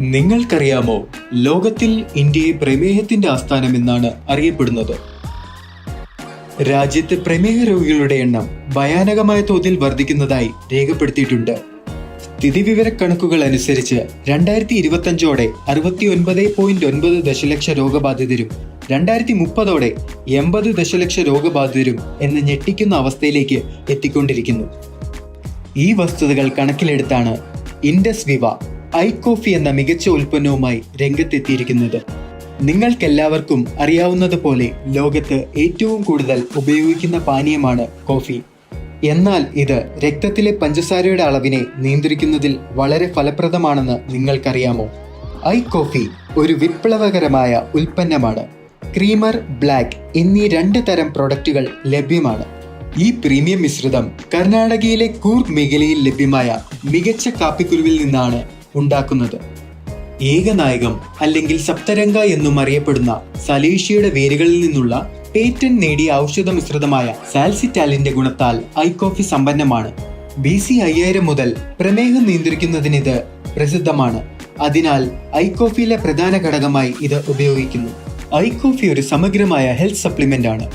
നിങ്ങൾക്കറിയാമോ ലോകത്തിൽ ഇന്ത്യയെ പ്രമേഹത്തിന്റെ ആസ്ഥാനം എന്നാണ് അറിയപ്പെടുന്നത്? രാജ്യത്ത് പ്രമേഹ രോഗികളുടെ എണ്ണം ഭയാനകമായ തോതിൽ വർദ്ധിക്കുന്നതായി രേഖപ്പെടുത്തിയിട്ടുണ്ട്. സ്ഥിതിവിവര കണക്കുകൾ അനുസരിച്ച് രണ്ടായിരത്തി ഇരുപത്തഞ്ചോടെ അറുപത്തി ഒൻപത് പോയിന്റ് ഒൻപത് ദശലക്ഷ രോഗബാധിതരും രണ്ടായിരത്തി മുപ്പതോടെ എൺപത് ദശലക്ഷ രോഗബാധിതരും എന്ന ഞെട്ടിക്കുന്ന അവസ്ഥയിലേക്ക് എത്തിക്കൊണ്ടിരിക്കുന്നു. ഈ വസ്തുതകൾ കണക്കിലെടുത്താണ് ഇൻഡസ് വിവ. ഐ കോഫി എന്ന മികച്ച ഉൽപ്പന്നവുമായി രംഗത്തെത്തിയിരിക്കുന്നത്. നിങ്ങൾക്കെല്ലാവർക്കും അറിയാവുന്നതുപോലെ ലോകത്ത് ഏറ്റവും കൂടുതൽ ഉപയോഗിക്കുന്ന പാനീയമാണ് കോഫി. എന്നാൽ ഇത് രക്തത്തിലെ പഞ്ചസാരയുടെ അളവിനെ നിയന്ത്രിക്കുന്നതിൽ വളരെ ഫലപ്രദമാണെന്ന് നിങ്ങൾക്കറിയാമോ? ഐ കോഫി ഒരു വിപ്ലവകരമായ ഉൽപ്പന്നമാണ്. ക്രീമർ ബ്ലാക്ക് എന്നീ രണ്ട് തരം പ്രൊഡക്റ്റുകൾ ലഭ്യമാണ്. ഈ പ്രീമിയം മിശ്രിതം കർണാടകയിലെ കൂർഗ് മേഖലയിൽ ലഭ്യമായ മികച്ച കാപ്പിക്കുരുവിൽ നിന്നാണ് ഉണ്ടാക്കുന്നത്. ഏകനായകം അല്ലെങ്കിൽ സപ്തരംഗ എന്നും അറിയപ്പെടുന്ന സലേഷ്യയുടെ വേരുകളിൽ നിന്നുള്ള പേറ്റന്റ് നേടിയ ഔഷധ മിശ്രിതമായ സാൽസിറ്റാലിന്റെ ഗുണത്താൽ ഐ കോഫി സമ്പന്നമാണ്. ബി സി അയ്യായിരം മുതൽ പ്രമേഹം നിയന്ത്രിക്കുന്നതിന് ഇത് പ്രസിദ്ധമാണ്. അതിനാൽ ഐ കോഫിയിലെ പ്രധാന ഘടകമായി ഇത് ഉപയോഗിക്കുന്നു. ഐ കോഫി ഒരു സമഗ്രമായ ഹെൽത്ത് സപ്ലിമെന്റ് ആണ്.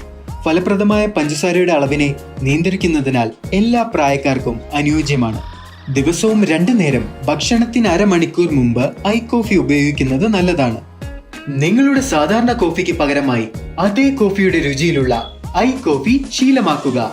ഫലപ്രദമായ പഞ്ചസാരയുടെ അളവിനെ നിയന്ത്രിക്കുന്നതിനാൽ എല്ലാ പ്രായക്കാർക്കും അനുയോജ്യമാണ്. ദിവസവും രണ്ടു നേരം ഭക്ഷണത്തിന് അരമണിക്കൂർ മുമ്പ് ഐ കോഫി ഉപയോഗിക്കുന്നത് നല്ലതാണ്. നിങ്ങളുടെ സാധാരണ കോഫിക്ക് പകരമായി അതേ കോഫിയുടെ രുചിയിലുള്ള ഐ കോഫി ശീലമാക്കുക.